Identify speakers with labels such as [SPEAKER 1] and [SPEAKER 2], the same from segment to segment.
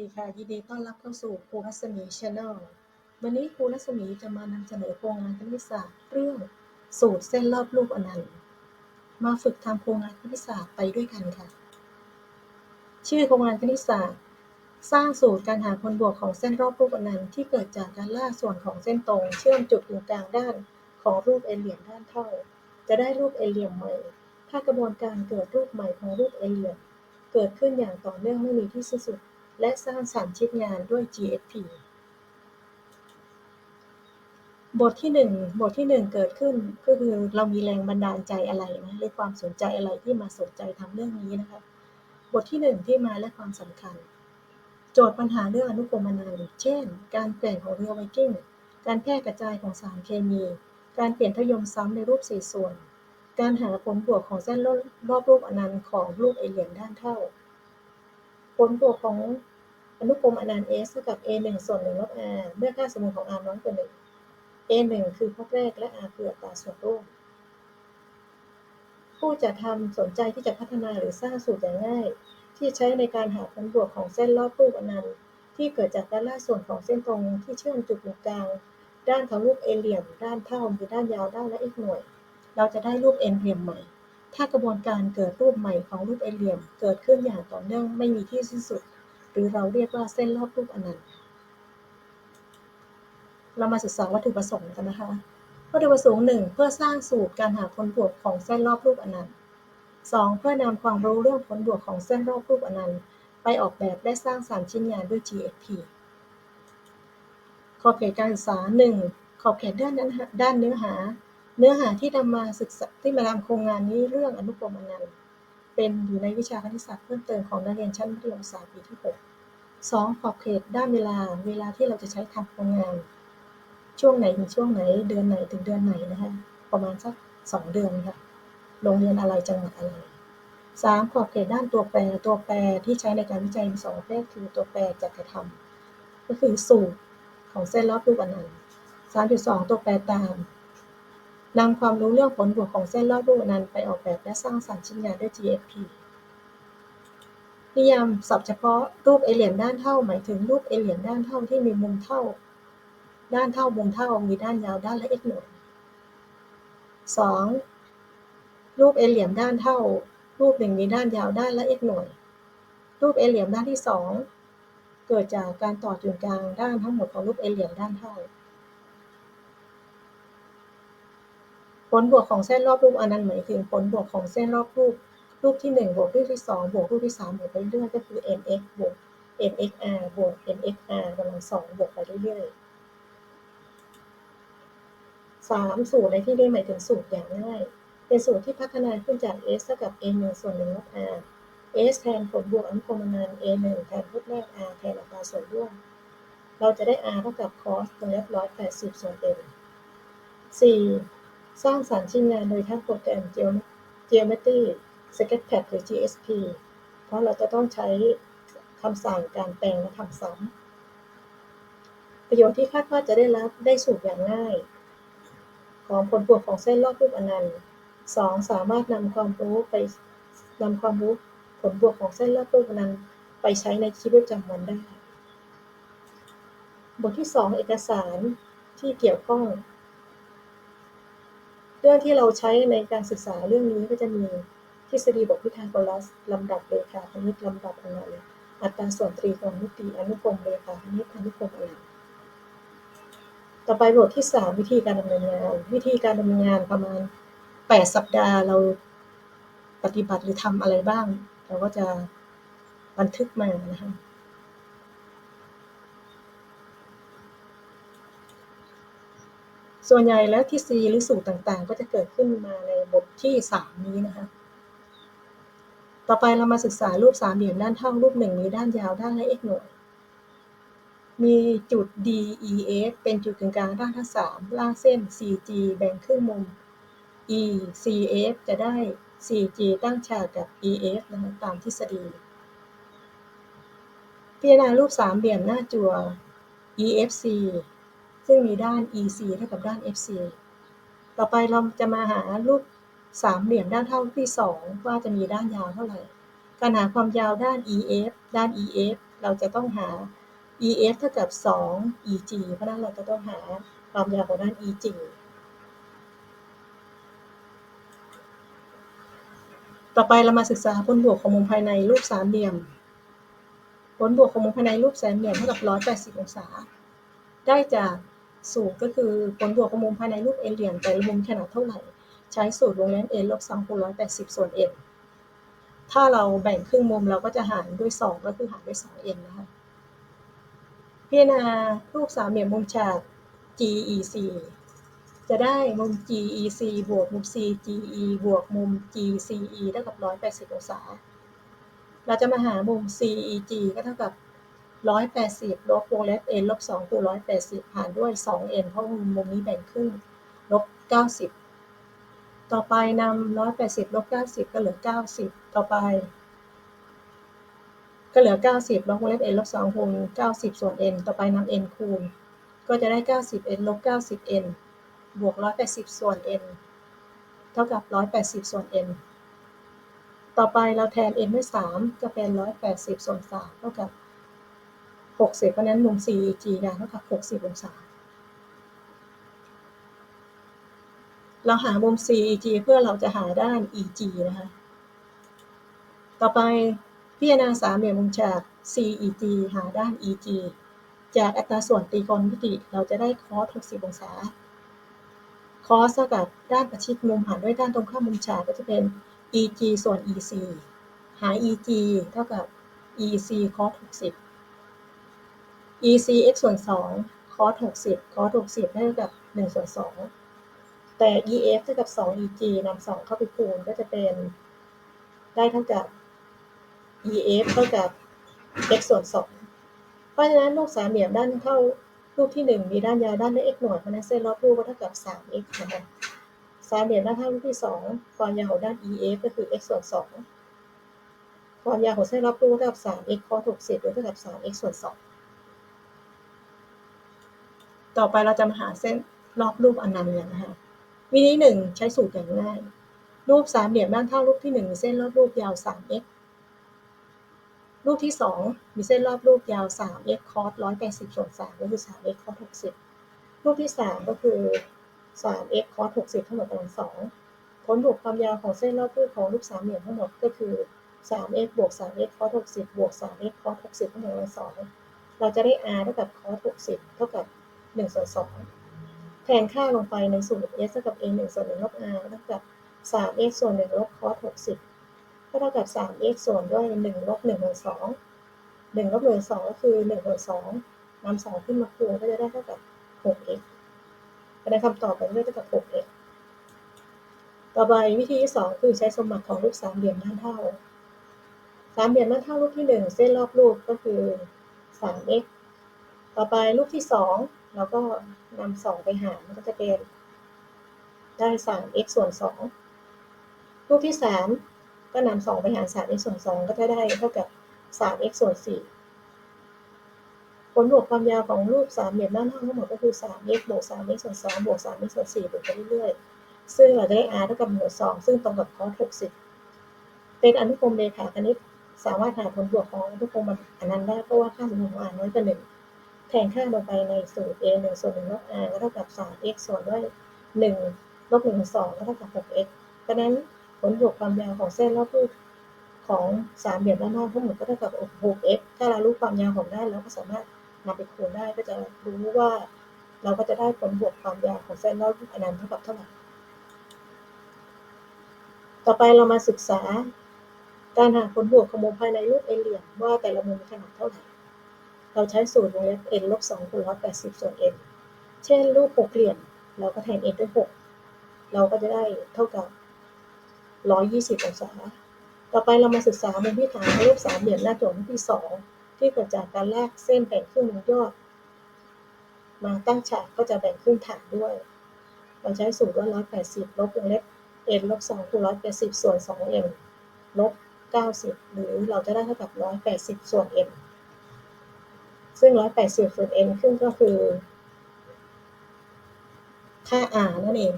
[SPEAKER 1] ดีค่ะ ยินดีต้อนรับเข้าสู่ครูรัศมีชาแนลวันนี้ครูรัศมีจะมานำเสนอโครงงานคณิตศาสตร์เรื่องสูตรเส้นรอบรูปอนันต์ มาฝึกทำโครงงานคณิตศาสตร์ไปด้วยกันค่ะ ชื่อโครงงานคณิตศาสตร์ สร้างสูตรการหาผลบวกของเส้นรอบรูปอนันต์ที่เกิดจากการล่าส่วนของเส้นตรง เชื่อมจุดตรงกลางด้านของรูปเอเหลี่ยมด้านเท่า จะได้รูปเอเหลี่ยมใหม่ ถ้ากระบวนการเกิดรูปใหม่ของรูปเอเหลี่ยมเกิดขึ้นอย่างต่อเนื่องไม่มีที่สิ้นสุด และสร้างสรรค์ชิ้นงานด้วย GSP บทที่1บทที่1เกิดขึ้นก็คือเรามีแรงบันดาลใจอะไรนะหรือความสนใจอะไรที่มาสนใจทำเรื่องนี้นะคะบทที่1ที่มาและความสำคัญ โจทย์ปัญหาเรื่องอนุกรมอนันต์เช่น การแกว่งของเรือไวกิ้งการแพร่กระจายของสารเคมี การเปลี่ยนทยมซ้ำในรูปสี่ส่วน การหาผลบวกของเส้นรอบรูปอนันต์ของรูปเอเลี่ยมด้านเท่า ผลบวกของ อนุกรมอนันต์ S เท่ากับ A 1ส่วน1ลบ R เมื่อค่าสมมุติของ R น้อยกว่า1 A 1คือพวกแรกและ R คืออัตราส่วนร่วมผู้จะทำสนใจที่จะพัฒนาหรือสร้างสูตรอย่างง่าย ที่ใช้ในการหาผลบวกของเส้นรอบรูปอนันต์ที่เกิดจากการล่าส่วนของเส้นตรงที่เชื่อมจุดตรงกลาง ด้านของรูปเอเหลี่ยม ด้านเท่ามีด้านยาวด้านละอีกหน่วย เราจะได้รูปเอ็นเหลี่ยมใหม่ ถ้ากระบวนการเกิดรูปใหม่ของรูปเอเหลี่ยม เกิดขึ้นอย่างต่อเนื่องไม่มีที่สิ้นสุด หรือเราเรียกว่าเส้นรอบรูปอนันต์ เรามาศึกษาวัตถุประสงค์กันนะคะ วัตถุประสงค์หนึ่งเพื่อสร้างสูตรการหาผลบวกของเส้นรอบรูปอนันต์สองเพื่อนำความรู้เรื่องผลบวกของเส้นรอบรูปอนันต์ ไปออกแบบและสร้างสรรชิ้นงานด้วย GSP ขอบเขตการศึกษา 1. ขอบเขตด้านด้านเนื้อหา เนื้อหาที่นำมาศึกษาที่มาทำโครงงานนี้เรื่องอนุกรมอนันต์เป็นอยู่ในวิชาคณิตศาสตร์เพิ่มเติมของนักเรียนชั้นมัธยมศึกษาปีที่ 6 2. ขอบเขตด้านเวลา เวลาที่เราจะใช้ทำโครงงาน ช่วงไหนถึงช่วงไหน เดือนไหนถึงเดือนไหนนะคะ ประมาณสัก2เดือนค่ะ โรงเรียนอะไรจังหวัดอะไร 3. ขอบเขตด้านตัวแปร ตัวแปรที่ใช้ในการวิจัยมีสองประเภทคือตัวแปรจักรธรรมก็คือสูตรของเส้นรอบรูปอนันต์3.2ตัวแปรตามนำความรู้เรื่องผลบวกของเส้นรอบรูปอนันต์ไปออกแบบและสร้างสรรค์ชิ้นงานด้วย GFP นิยามศัพท์เฉพาะรูปเอเหลี่ยมด้านเท่า หมายถึงรูปเอเหลี่ยมด้านเท่าที่มีมุมเท่า ด้านเท่ามุมเท่า มีด้านยาวด้านละ x หน่วย 2. รูปเอเหลี่ยมด้านเท่า รูปหนึ่งมีด้านยาวด้านละ x หน่วย รูปเอเหลี่ยมด้านที่ 2 เกิดจากการต่อจุดกลางด้านทั้งหมดของรูปเอเหลี่ยมด้านเท่า ผลบวกของเส้นรอบรูปอนันต์หมายถึงผลบวกของเส้นรอบรูป รูปที่ 1 บวกรูปที่ 2 บวกรูปที่ 3 บวกไปเรื่อยก็คือ nx บวก nxr บวก nxr กำลังสองบวกไปเรื่อยๆ3สูตรในที่นี้หมายถึงสูตรอย่างง่าย เป็นสูตรที่พัฒนาขึ้นจาก s เท่ากับ n 1ส่วน1ลบ r s แทนผลบวกอนุกรมอนันต์ a 1แทนรูปแรก r แทนอัตราส่วนร่วม เราจะได้ r เท่ากับ cos ตรงนี้180ส่วน n 4สร้างสรรค์ชิ้นงานโดยทั้งโปรแกรม Geometry Sketchpad หรือ GSP เพราะเราจะต้องใช้คำสั่งการแปลงและทำซ้ำประโยชน์ที่คาดว่าจะได้รับได้สูตรอย่างง่าย ของผลบวกของเส้นรอบรูปอนันต์ 2. สามารถนำความรู้ไปนำความรู้ผลบวกของเส้นรอบรูปอนันต์ไปใช้ในชีวิตประจำวันได้ บทที่ 2 เอกสารที่เกี่ยวข้อง เรื่องที่เราใช้ในการศึกษาเรื่องนี้ก็จะมี ทฤษฎีบทพิธาโกรัส ลำดับเรขาคณิตลำดับอนันต์อัตราส่วนตรีกรมิติอนุกรมเรขาคณิตอนุกรมอนันต์ต่อไปบทที่ 3 วิธีการดำเนินงาน วิธีการดำเนินงานประมาณ 8 สัปดาห์เราปฏิบัติหรือทำอะไรบ้าง เราก็จะบันทึกมานะคะส่วนใหญ่แล้วทฤษฎีหรือสูตรต่างๆ ก็จะเกิดขึ้นมาในบทที่ 3 นี้นะคะ ต่อไปเรามาศึกษารูปสามเหลี่ยมด้านเท่ารูปหนึ่งมีด้านยาวด้านละ x หน่วย มีจุด D E F เป็นจุดกึ่งกลางด้านทั้งสามล่างเส้น CG แบ่งครึ่งมุม E C F จะได้ CG ตั้งฉากกับ E F นะคะตามทฤษฎี พิจารณารูปสามเหลี่ยมหน้าจั่ว EFC ซึ่งมีด้าน EC เท่ากับด้าน FC ต่อไปเราจะมาหารูป สามเหลี่ยมด้านเท่าที่2ว่าจะมีด้านยาวเท่าไหร่ การหาความยาวด้าน EF ด้าน EF เราจะต้องหา EF เท่ากับ 2 EG เพราะนั้นเราจะต้องหาความยาวของด้าน EG ต่อไปเรามาศึกษาผลบวกของมุมภายในรูปสามเหลี่ยม ผลบวกของมุมภายในรูปสามเหลี่ยมเท่ากับ 180 องศา ได้จากสูตรก็คือผลบวกของมุมภายในรูปเอเหลี่ยมแต่ละมุมขนาดเท่าไหร่ ใช้สูตรวงเล็บ n ลบ2คูณ180 ส่วน n ถ้าเราแบ่งครึ่งมุมเราก็จะหารด้วย 2 ก็คือหารด้วย 2n นะคะพิจารณารูปสามเหลี่ยมมุมฉาก GEC จะได้มุม GEC บวกมุม CGE บวกมุม GCE เท่ากับ 180 องศา เราจะมาหามุม CEG ก็เท่ากับ 180 ลบวงเล็บ n ลบ2คูณ180 หารด้วย 2n เพราะมุมมุมนี้แบ่งครึ่งลบ 90 ต่อไปนำ180ลบ90ก็เหลือ90ต่อไป ก็เหลือ90ลบวงเล็บ n ลบ2คูณ90ส่วน n ต่อไปนำ n คูณ ก็จะได้ 90n ลบ 90n บวก180ส่วน n เท่ากับ180ส่วน n ต่อไปเราแทน n ด้วย3จะเป็น 180 ส่วน 3 เท่ากับ 60 เพราะนั้นมุม CEG ค่ะเท่ากับ 60 องศา เราหามุม CEG เพื่อเราจะหาด้าน EG นะคะ ต่อไปพิจารณาสามเหลี่ยมมุมฉาก CEG หาด้าน EG จากอัตราส่วนตรีโกณมิติ เราจะได้คอส60 องศา คอสเท่ากับด้านประชิดมุมหารด้วยด้านตรงข้ามมุมฉากก็จะเป็น EG ส่วน EC หา EG เท่ากับ EC คอส60 EC x ส่วน2คอส60 คอส60เท่ากับ1ส่วน2 แต่ EF เท่ากับ 2 EG นำ2เข้าไปคูณก็จะเป็น ได้เท่ากับ EF เท่ากับ x ส่วน 2 เพราะฉะนั้นรูปสามเหลี่ยมด้านเท่ารูปที่ 1 มีด้านยาวด้านด้วย x หน่วยเพราะนั้นเส้นรอบรูปก็เท่ากับ 3x นะคะสามเหลี่ยมด้านเท่ารูปที่ 2 ความยาวของด้าน EF ก็คือ x ส่วน 2 ความยาวของเส้นรอบรูปเท่ากับ 3x cos 60หรือเท่ากับ 3x ส่วน 2 ต่อไปเราจะมาหาเส้นรอบรูปอนันต์กันนะคะ วิธีหนึ่งใช้สูตรอย่างง่าย รูปสามเหลี่ยมด้านเท่ารูปที่1มีเส้นรอบรูปยาว 3x รูปที่2มีเส้นรอบรูปยาว 3x cos 180ส่วน3ก็คือ 3x cos 60 รูปที่3ก็คือ 3x cos 60ทั้งหมดกำลัง2ผลบวกความยาวของเส้นรอบรูปของรูปสามเหลี่ยมทั้งหมดก็คือ 3x บวก 3x cos 60บวก 3x cos 60ทั้งหมดกำลัง2เราจะได้ r เท่ากับ cos 60เท่ากับ1ส่วน2 ทนค่าลงไปในสูตร s เท่ากับ a 1ส่วน1ลบ r เท่ากับ 3x ส่วน1ลบ cos 60 ก็เท่ากับ 3x ส่วนด้วย 1 ลบ1ส่วน2 1ลบ1ส่วน2ก็คือ1ส่วน2นำ2ขึ้นมาคูณก็จะได้เท่ากับ 6x คะแนนคำตอบไปเลยเท่ากับ 6x ต่อไปวิธีที่ 2 คือใช้สมบัติของรูปสามเหลี่ยมด้านเท่า สามเหลี่ยมด้านเท่ารูปที่ 1 เส้นรอบรูปก็คือ 3x ต่อไปรูปที่ 2 เราก็นำ2ไปหารมันก็จะเป็น ได้ 3x ส่วน2รูปที่3ก็นำ2ไปหาร 3x ส่วน2ก็จะได้เท่ากับ 3x ส่วน4ผลบวกความยาวของรูปสามเหลี่ยมด้านเท่าทั้งหมดก็คือ 3x บวก 3x ส่วน2บวก 3x ส่วน4บวกไปเรื่อยๆ ซึ่งเราจะได้ r เท่ากับ1ส่วน2ซึ่งตรงกับ cos 60เป็นอนุกรมเรขาคณิตสามารถหาผลบวกของอนุกรมอันนั้นได้เพราะว่าค่าสมมติของ r น้อยกว่า1 แทนค่าลงไปในสูตร a 1ส่วน1ลบ r ก็เท่ากับ 3x ส่วนด้วย1ลบ1ส่วน2ก็เท่ากับ 6x เพราะฉะนั้นผลบวกความยาวของเส้นรอบรูปของสามเหลี่ยมด้านนอกทั้งหมดก็เท่ากับ 6x ถ้าเรารู้ความยาวของด้านเราก็สามารถนำไปคูณได้ก็จะรู้ว่าเราก็จะได้ผลบวกความยาวของเส้นรอบรูปอนันต์เท่ากับเท่าไหร่ ต่อไปเรามาศึกษาการหาผลบวกของมุมภายในรูปเอเหลี่ยมว่าแต่ละมุมมีขนาดเท่าไหร่ เราใช้สูตรวงเล็บ n ลบ2คูณ180 ส่วน n เช่นรูปหกเหลี่ยมเราก็แทน n ด้วย 6 เราก็จะได้เท่ากับ 120 องศา ต่อไปเรามาศึกษามุมที่ฐานของรูปสามเหลี่ยมหน้าโจทย์ที่ 2 ที่เกิดจากการลากเส้นแบ่งครึ่งมุมยอด มาตั้งฉากก็จะแบ่งครึ่งฐานด้วย เราใช้สูตรว่า180 ลบวงเล็บ n ลบ2คูณ180 ส่วน 2n ลบ90 หรือเราจะได้เท่ากับ 180 ส่วน n ซึ่ง 180ส่วน n ครึ่งก็คือ ค่า r นั่นเอง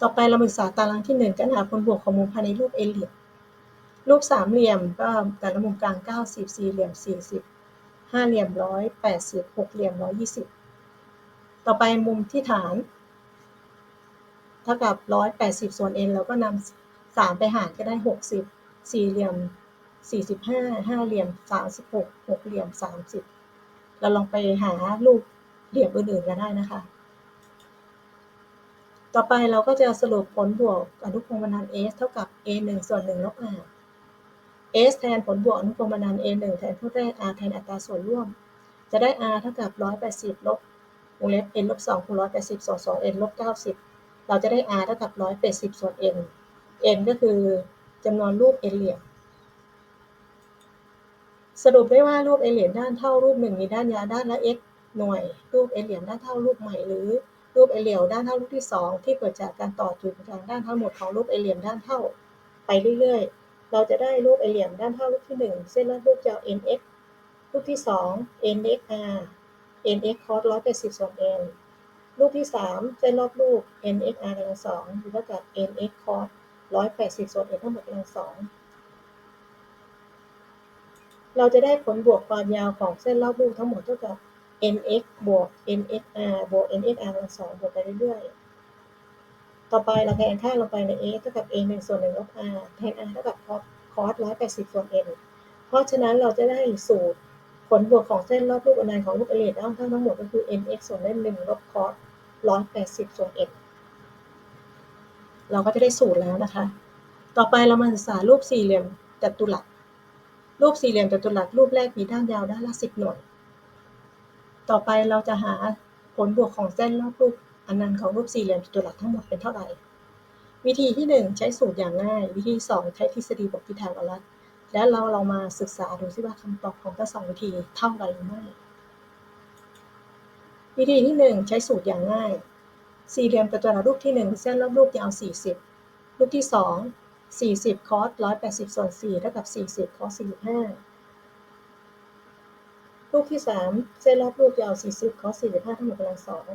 [SPEAKER 1] ต่อไปเราศึกษาตารางที่ 1การหาผลบวกของมุมภายในรูปเอเลี่ยรูปสามเหลี่ยมก็แต่ละมุมกลาง 90 สี่เหลี่ยม 40ห้าเหลี่ยมร้อยแปดสิบหกเหลี่ยมร้อยยี่สิบต่อไปมุมที่ฐาน เท่ากับร้อยแปดสิบส่วน n เราก็นำสามไปหารก็ได้หกสิบสี่เหลี่ยมสี่สิบห้าห้าเหลี่ยมสามสิบหกหกเหลี่ยมสามสิบ เราลองไปหารูปเหลี่ยมอื่นๆก็ได้นะคะ ต่อไปเราก็จะสรุปผลบวกอนุพงศ์บรรทัด s เท่ากับ a 1ส่วน1ลบ r s แทนผลบวกอนุพงศ์บรรทัด a 1แทนผู้แรก r แทนอัตราส่วนร่วม จะได้ r เท่ากับ 180 ลบวงเล็บ n ลบ2คูณ180ส่วน2 n ลบ90 เราจะได้ r เท่ากับ 180 ส่วน n n ก็คือจำนวนรูป n เหลี่ยม สรุปได้ว่ารูป n เลียมด้านเท่ารูปหนึ่งมีด้านยาวด้านละ x หน่วย รูป n เลียมด้านเท่ารูปใหม่หรือรูป n เลียมด้านเท่ารูปที่ 2 ที่เกิดจากการต่อจุดกลางด้านทั้งหมดของรูป n เลียมด้านเท่าไปเรื่อยๆ เราจะได้รูป n เลียมด้านเท่ารูปที่ 1 เส้นรอบรูปยาว nx รูปที่ 2 nxr nx cos 180ส่วน n รูปที่ 3 เส้นรอบรูป nxr กำลังสองหรือเท่ากับ nx cos 180ส่วน n ทั้งหมดกำลังสอง เราจะได้ผลบวกความยาวของเส้นรอบรูปทั้งหมดเท่ากับ nx บวก nxr บวก nxr กำลังสองบวกไปเรื่อยๆ ต่อไปเราแทนค่าลงไปใน a เท่ากับ a 1ส่วน1ลบ r แทน r เท่ากับ cos cos 180ส่วน n เพราะฉะนั้นเราจะได้สูตรผลบวกของเส้นรอบรูปอนันต์ของรูปเอเลียดด้านข้างทั้งหมดก็คือ nx ส่วนด้วย1ลบ cos 180ส่วน n เราก็จะได้สูตรแล้วนะคะ ต่อไปเรามาศึกษารูปสี่เหลี่ยมจัตุรัส รูปสี่เหลี่ยมจัตุรัสรูปแรกมีด้านยาวด้านละ10หน่วย ต่อไปเราจะหาผลบวกของเส้นรอบรูปอนันของรูปสี่เหลี่ยมจัตุรัสทั้งหมดเป็นเท่าไหร่ วิธีที่ 1 ใช้สูตรอย่างง่าย วิธี 2 ใช้ทฤษฎีบวกทิศทางอลัดและเราเรามาศึกษาดูซิว่าคำตอบของทั้งสองวิธีเท่ากันหรือไม่ วิธีที่ 1 ใช้สูตรอย่างง่าย สี่เหลี่ยมจัตุรัสรูปที่ 1 เส้นรอบรูปยาว40 รูปที่ 2 40 คอส180 ส่วน 4 เท่ากับ 40 คอส45รูปที่ 3 เส้นรอบรูปยาว 40 คอส45 ทั้งหมดกำลังสอง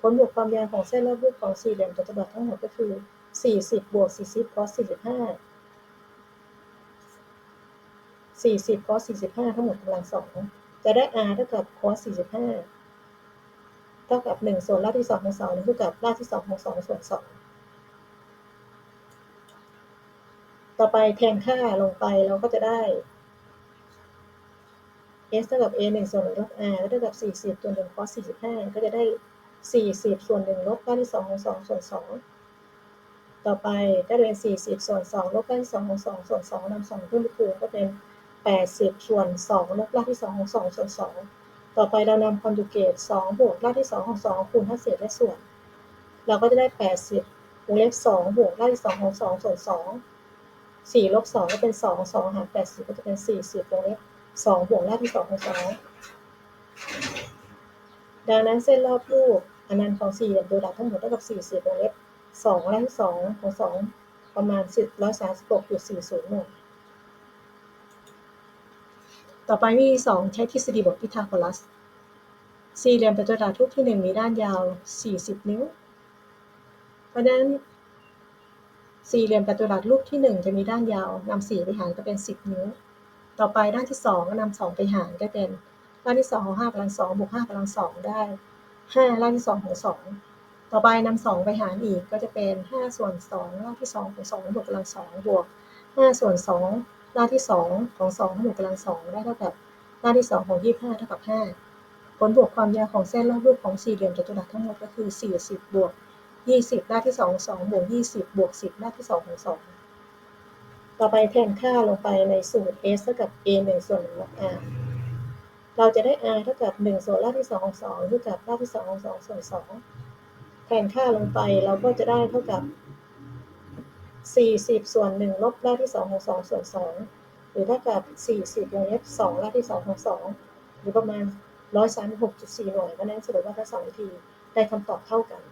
[SPEAKER 1] ผลบวกความยาวของเส้นรอบรูปของสี่เหลี่ยมจัตุรัสทั้งหมดก็คือ 40 บวก 40 คอส45 40 คอส45 ทั้งหมดกำลังสองจะได้ r เท่ากับ cos 45 เท่ากับ 1 ส่วนรากที่ 2 ของ2เท่ากับรากที่ 2 ของ2ส่วน2 ต่อไปแทนค่าลงไปเราก็จะได้ s เท่ากับ a 1ส่วน1ลบ r ก็เท่ากับ 40 ส่วน1 cos 45 ก็จะได้ 40 ส่วน1ลบรากที่2ของ2ส่วน 2 ต่อไปก็เป็น 40 ส่วน2ลบรากที่2ของ2ส่วน2นำ2ขึ้นไปคูณก็เป็น 80 ส่วน2ลบรากที่2ของ2ส่วน 2 ต่อไปเรานำคอนจูเกต2บวกรากที่ 2 ของ 2 คูณทั้งเศษและส่วน เราก็จะได้ 80วงเล็บ2บวกรากที่ 2 ของ 2 ส่วน 2 4ลบ2ก็เป็น2 2หาร80ก็จะเป็น40วงเล็บ2บวกรากที่2ของ2ดังนั้นเส้นรอบรูปอนันต์ของสี่เหลี่ยมโดยดักทั้งหมดเท่ากับ40วงเล็บ2รากที่2ของ2ประมาณ136.40หน่วยต่อไปวิธีสองใช้ทฤษฎีบวกพิทาโกรัส สี่เหลี่ยมจัตุรัสรูปที่หนึ่งมีด้านยาว 40 นิ้ว เพราะฉะนั้น สี่เหลี่ยมจัตุรัสรูปที่หนึ่งจะมีด้านยาวนำสี่ไปหารก็เป็น 10 นิ้ว ต่อไปด้านที่สองก็นำสองไปหารก็เป็นด้านที่สองของห้ากำลังสองบวกห้ากำลังสองได้ห้าด้านที่สองของสองต่อไปนำสองไปหารอีกก็จะเป็นห้าส่วนสองด้านที่สองของสองบวกกำลังสองบวกห้าส่วนสองรากที่สองของสองบวกกำลังสองได้เท่ากับรากที่สองของยี่สิบเท่ากับห้าผลบวกความยาวของเส้นรอบรูปของสี่เหลี่ยมจัตุรัสทั้งหมดก็คือสี่สิบบวก ยี่สิบรากที่สองสองบวกยี่สิบบวกสิบรากที่สองของสองต่อไปแทนค่าลงไปในสูตร s เท่ากับ a หนึ่งส่วนหนึ่งลบ r เราจะได้ r เท่ากับหนึ่งส่วนรากที่สองของสองเท่ากับรากที่สองของสองส่วนสองแทนค่าลงไปเราก็จะได้เท่ากับ 40 ส่วน 1 ลบรากที่ 2 ของ 2 ส่วน 2 หรือเท่ากับ 40วงเล็บ2รากที่ 2 ของ 2 หรือประมาณ 136.4 หน่วยเพราะฉะนั้นสรุปว่าทั้งสองวิธีได้คำตอบเท่ากัน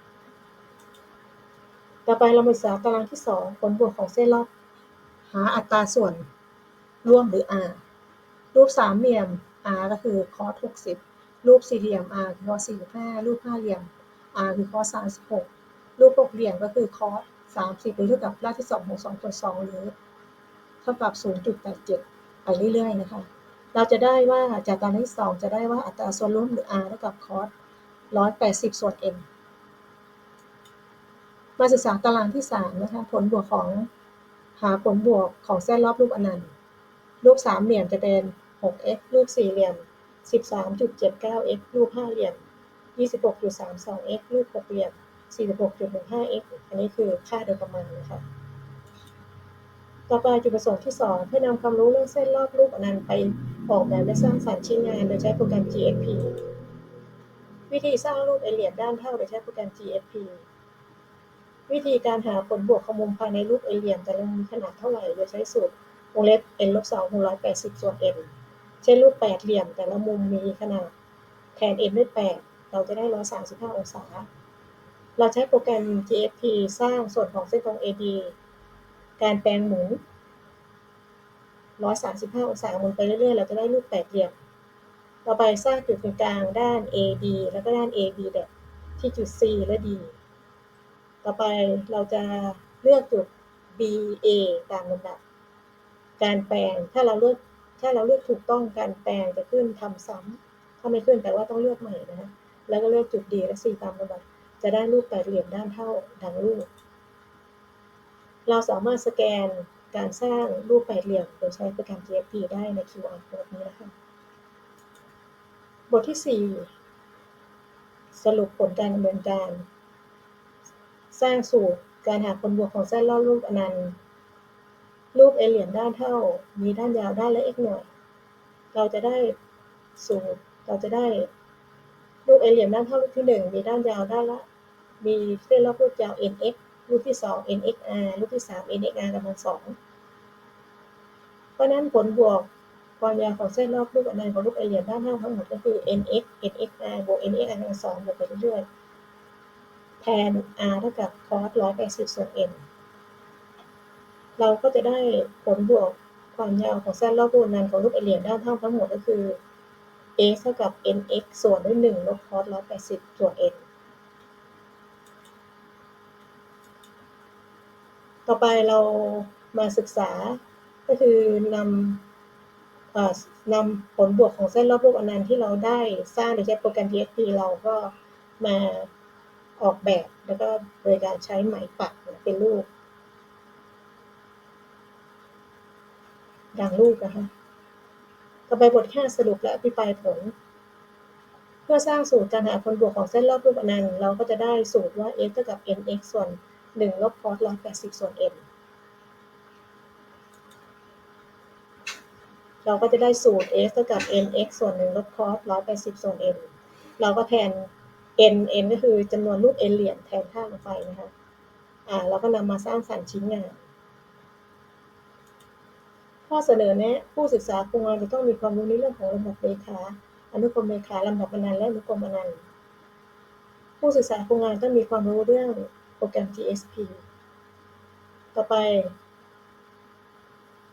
[SPEAKER 1] ต่อไปเรามาศึกษาตารางที่ 2 ผลบวกของเส้นรอบ หาอัตราส่วนร่วมหรือ r รูปสามเหลี่ยม r ก็คือ cos 60 รูปสี่เหลี่ยม r คือ cos 45 รูปห้าเหลี่ยม r คือ cos 36 รูปหกเหลี่ยมก็คือ cos 30หรือเท่ากับรากที่2ของ2ส่วน2หรือ เท่ากับ 0.87 ไปเรื่อยๆนะคะ เราจะได้ว่าจากตารางที่สองจะได้ว่าอัตราส่วนร่วมหรือ R เท่ากับ cos 180 ส่วน n มาศึกษาตารางที่สามนะคะผลบวกของหาผลบวกของเส้นรอบรูปอนันต์ รูปสามเหลี่ยมจะเป็น 6x รูปสี่เหลี่ยม 13.79x รูปห้าเหลี่ยม 26.32x รูปหกเหลี่ยม 46.15x อันนี้คือค่าโดยประมาณนะคะต่อไปจุดประสงค์ที่ 2 เพื่อนำความรู้เรื่องเส้นรอบรูปอนันต์ไปออกแบบและสร้างสรรค์ชิ้นงานโดยใช้โปรแกรม GFP วิธีสร้างรูปเอเลียดด้านเท่าโดยใช้โปรแกรม GFP วิธีการหาผลบวกของมุมภายในรูปเอเหลี่ยมแต่ละมุมขนาดเท่าไหร่โดยใช้สูตรวงเล็บ n ลบ2คูณ180ส่วน n เช่นรูปแปดเหลี่ยมแต่ละมุมมีขนาดแทน n ด้วย8เราจะได้135องศา เราใช้โปรแกรม GFP สร้างส่วนของเส้นตรง AD การแปลงหมุน135องศาหมุนไปเรื่อยๆ เราจะได้รูปแปดเหลี่ยมต่อไปสร้างจุดกลางด้าน AD แล้วก็ด้าน AB แบบที่จุด C และ D ต่อไปเราจะเลือกจุด BA ตามลำดับ การแปลงถ้าเราเลือกถ้าเราเลือกถูกต้องการแปลงจะขึ้นทำซ้ำถ้าไม่ขึ้นแปลว่าต้องเลือกใหม่นะ แล้วก็เลือกจุด D และ C ตามลำดับ จะได้รูปแปดเหลี่ยมด้านเท่าดังรูป เราสามารถสแกนการสร้างรูปแปดเหลี่ยมโดยใช้โปรแกรม GFP ได้ใน QR code นี้นะคะ บทที่ 4 สรุปผลการดำเนินการ สร้างสูตรการหาผลบวกของเส้นรอบรูปอนันต์รูปเอเลี่ยนด้านเท่า มีด้านยาวด้านละ x หน่วยเราจะได้สูตร เราจะได้รูปเอเลี่ยนด้านเท่ารูปที่1มีด้านยาวด้านละ มีเส้นรอบรูปยาว nx รูปที่2 nxr รูปที่3 nxr กำลังสอง เพราะนั้นผลบวกความยาวของเส้นรอบรูปอนันต์ของรูปเอเลี่ยนด้านเท่าทั้งหมดก็คือ nx nxr บวก nxr กำลังสองบวกไปเรื่อยๆ แทน r เท่ากับ cos 180ส่วน n เราก็จะได้ผลบวกความยาวของเส้นรอบรูปอนันของรูปเอเลียนด้านเท่าทั้งหมดก็คือ x เท่ากับ nx ส่วนด้วย1ลบ cos 180ส่วน n ต่อไปเรามาศึกษาก็คือนำนำผลบวกของเส้นรอบรูปอนันต์ที่เราได้สร้างโดยใช้โปรแกรม TSP เราก็มา ออกแบบแล้วก็โดยการใช้ไหมปักเป็นรูปดังรูปนะคะต่อไปบทที่สรุปและอภิปรายผล เพื่อสร้างสูตรการหาผลบวกของเส้นรอบรูปอนันต์เราก็จะได้สูตรว่า x เท่ากับ nx ส่วน 1 ลบ cos 180ส่วน n เราก็จะได้สูตร x เท่ากับ nx ส่วน 1 ลบ cos 180ส่วน n เราก็แทน n n ก็คือจำนวนรูป n เหลี่ยมแทนค่าลงไปนะคะอ่าเราก็นำมาสร้างสรรค์ชิ้นงาน ข้อเสนอแนะผู้ศึกษาโครงงานจะต้องมีความรู้ในเรื่องของลำดับเลขาอนุกรมเลขาลำดับอนันต์และอนุกรมอนันต์ผู้ศึกษาโครงงานต้องมีความรู้เรื่องโปรแกรม GSP ต่อไป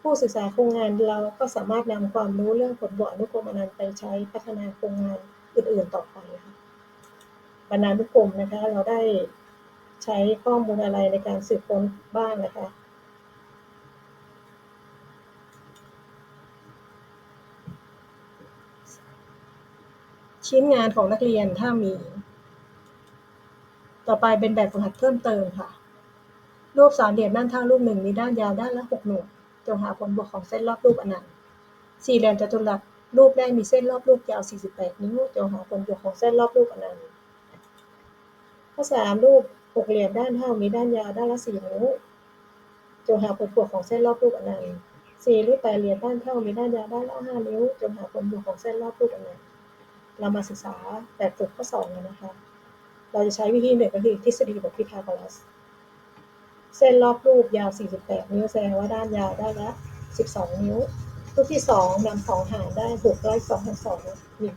[SPEAKER 1] ผู้ศึกษาโครงงานเราก็สามารถนำความรู้เรื่องผลบวกอนุกรมอนันต์ไปใช้พัฒนาโครงงานอื่นๆต่อไปค่ะ บรรณานุกรมนะคะ เราได้ใช้ข้อมูลอะไรในการสืบค้นบ้างนะคะชิ้นงานของนักเรียนถ้ามี ต่อไปเป็นแบบฝึกหัดเพิ่มเติมค่ะ รูปสามเหลี่ยมด้านเท่ารูปหนึ่งมีด้านยาวด้านละหกหน่วยจงหาผลบวกของเส้นรอบรูปอนันต์สี่เหลี่ยมจัตุรัสรูปแรกมีเส้นรอบรูปยาว 48 นิ้วจงหาผลบวกของเส้นรอบรูปอนันต์ ข้อสามรูปหกเหลี่ยมด้านเท่ามีด้านยาวด้านละสี่นิ้วจงหาผลบวกของเส้นรอบรูปอนันต์สี่รูปแปดเหลี่ยมด้านเท่ามีด้านยาวด้านละห้านิ้วจงหาผลบวกของเส้นรอบรูปอนันต์เรามาศึกษาแบบฝึกข้อสองกันนะคะ เราจะใช้วิธีหนึ่งก็คือทฤษฎีบทพีทาโกรัส เส้นรอบรูปยาว 48 นิ้วแสดงว่าด้านยาวได้ละ 12 นิ้ว รูปที่ 2นำสองหารได้6ได้2ทั้ง2นี่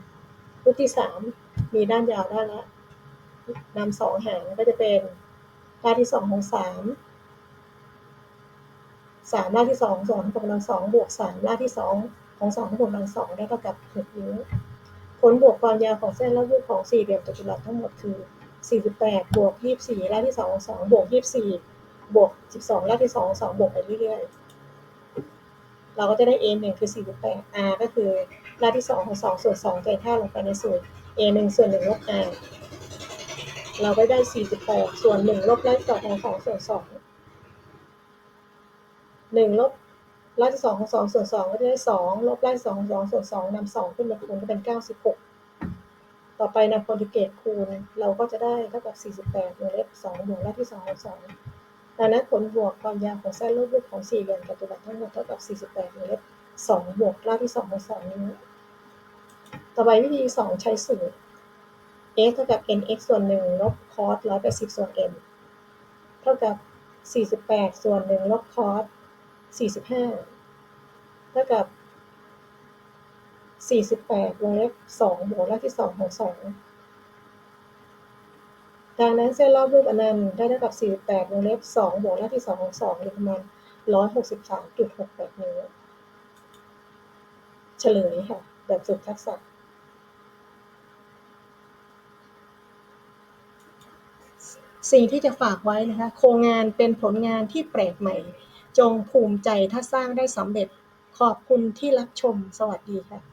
[SPEAKER 1] รูปที่ 3 มีด้านยาวได้ละ นำสองหารก็จะเป็นรากที่สองของสามสามรากที่สองสองกำลังสองบวกสามรากที่สองของสองกำลังสองได้เท่ากับหกนิ้วผลบวกความยาวของเส้นรอบรูปของสี่เหลี่ยมจัตุรัสทั้งหมดคือสี่สิบแปดบวกยี่สี่รากที่สองสองบวกยี่สี่บวกสิบสองรากที่สองสองบวกไปเรื่อยๆเราก็จะได้ a หนึ่งคือสี่สิบแปด r ก็คือรากที่สองของสองส่วนสองใจท่าลงไปในสูตร a หนึ่งส่วนหนึ่งลบ r เราก็ได้ 48 ส่วน1ลบรากที่2ของ2ส่วน2 1ลบรากที่2ของ2ส่วน2ก็จะได้ 2 ลบรากที่2ของ2ส่วน2นำ2ขึ้นมาคูณก็เป็น 96 ต่อไปนำคอนจูเกตคูณ เราก็จะได้เท่ากับ 48วงเล็บ2บวกรากที่2ของ2ดังนั้นผลบวกความยาวของเส้นรูปรูปของสี่เหลี่ยมจัตุรัสทั้งหมดเท่ากับ 48วงเล็บ2บวกรากที่2ของ2นี้ ต่อไปวิธี 2 ใช้สูตร x เท่ากับ nx ส่วน1ลบ cos 180ส่วน n เท่ากับ48ส่วน1ลบ cos 45เท่ากับ48วงเล็บ2บวกรากที่2ของ2ดังนั้นเส้นรอบรูปอนันต์ได้เท่ากับ48วงเล็บ2บวกรากที่2ของ2หรือประมาณ163.68นิ้วเฉลยค่ะ แบบฝึกทักษะ สิ่งที่จะฝากไว้นะคะ โครงงานเป็นผลงานที่แปลกใหม่ จงภูมิใจถ้าสร้างได้สำเร็จ ขอบคุณที่รับชม สวัสดีค่ะ